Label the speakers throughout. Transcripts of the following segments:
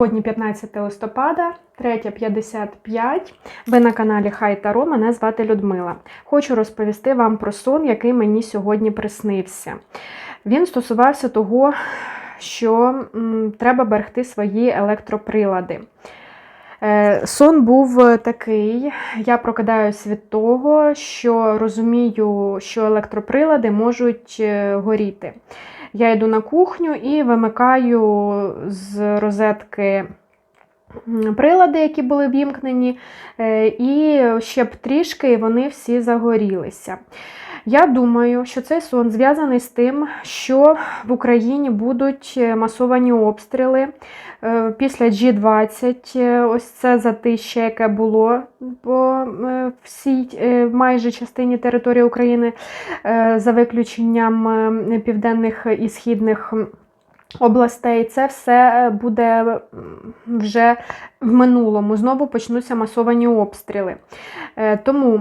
Speaker 1: Сьогодні 15 листопада, 3.55. Ви на каналі Хай Таро. Мене звати Людмила. Хочу розповісти вам про сон, який мені сьогодні приснився. Він стосувався того, що м, треба берегти свої електроприлади. Е, Сон був такий. Я прокидаюсь від того, що розумію, що електроприлади можуть е, горіти. Я йду на кухню і вимикаю з розетки прилади, які були вімкнені, е, і ще б трішки і вони всі загорілися. Я думаю, що цей сон зв'язаний з тим, що в Україні будуть е, масовані обстріли е, після G20, е, ось це затище, яке було по всій майже частині території України, за виключенням південних і східних областей, це все буде вже в минулому. Знову почнуться масовані обстріли. Тому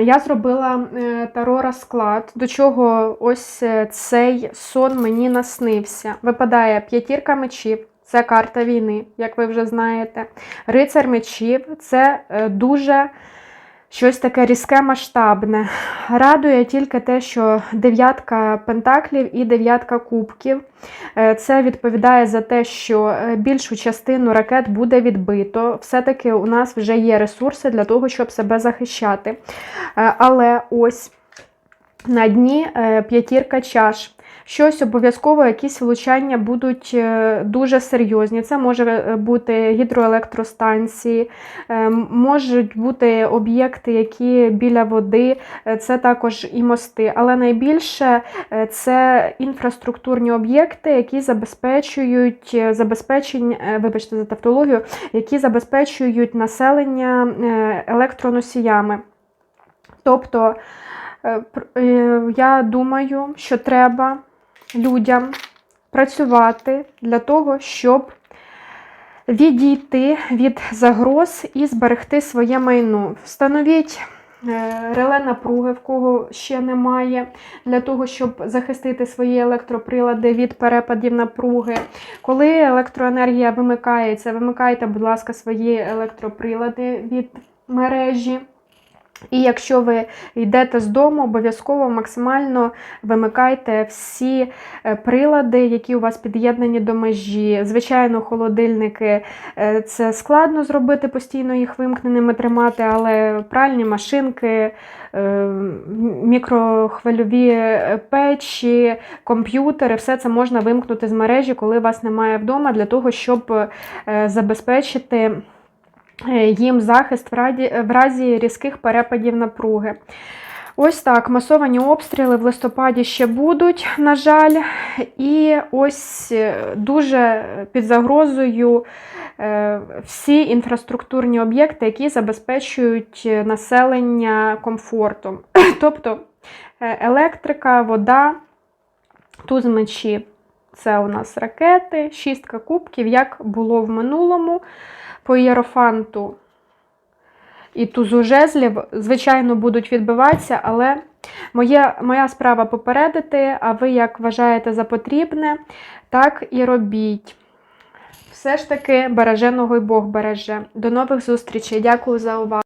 Speaker 1: я зробила е, таро розклад, до чого ось е, цей сон мені наснився. Випадає п'ятірка мечів. Це карта війни, як ви вже знаєте. Рицар мечів це е, дуже щось таке різке, масштабне. Радує тільки те, що дев'ятка пентаклів і дев'ятка кубків. Е, Це відповідає за те, що е, більшу частину ракет буде відбито. Все-таки у нас вже є ресурси для того, щоб себе захищати. Е, Але ось на дні п'ятірка чаш. Щось обов'язково, якісь влучання будуть е, дуже серйозні. Це може е, бути гідроелектростанції, е, можуть бути об'єкти, які біля води, це також і мости. Але найбільше це інфраструктурні об'єкти, які забезпечують забезпечення, вибачте за тавтологію, які забезпечують населення електроносіями. Тобто, я думаю, що треба людям працювати для того, щоб відійти від загроз і зберегти своє майно. Встановіть е, реле напруги, в кого ще немає, для того, щоб захистити свої електроприлади від перепадів напруги. Коли електроенергія вимикається, вимикайте, будь ласка, свої електроприлади від мережі. І якщо ви йдете з дому, обов'язково максимально вимикайте всі е, прилади, які у вас під'єднані до межі. Звичайно, холодильники е, це складно зробити, постійно їх вимкненими тримати, але пральні машинки, е, мікрохвильові печі, комп'ютери, все це можна вимкнути з мережі, коли вас немає вдома, для того, щоб забезпечити їм захист в раді- в разі різких перепадів напруги. Ось так, масовані обстріли в листопаді ще будуть, на жаль, і ось е, дуже під загрозою е, всі інфраструктурні об'єкти, які забезпечують е, населення комфортом. Тобто е, електрика, вода, туз мечів це у нас ракети, шістка кубків, як було в минулому. По ієрофанту і тузу жезлів, звичайно, будуть відбиватися, але моє, моя справа попередити, а ви як вважаєте за потрібне, так і робіть. Все ж таки береженого й Бог береже. До нових зустрічей. Дякую за увагу.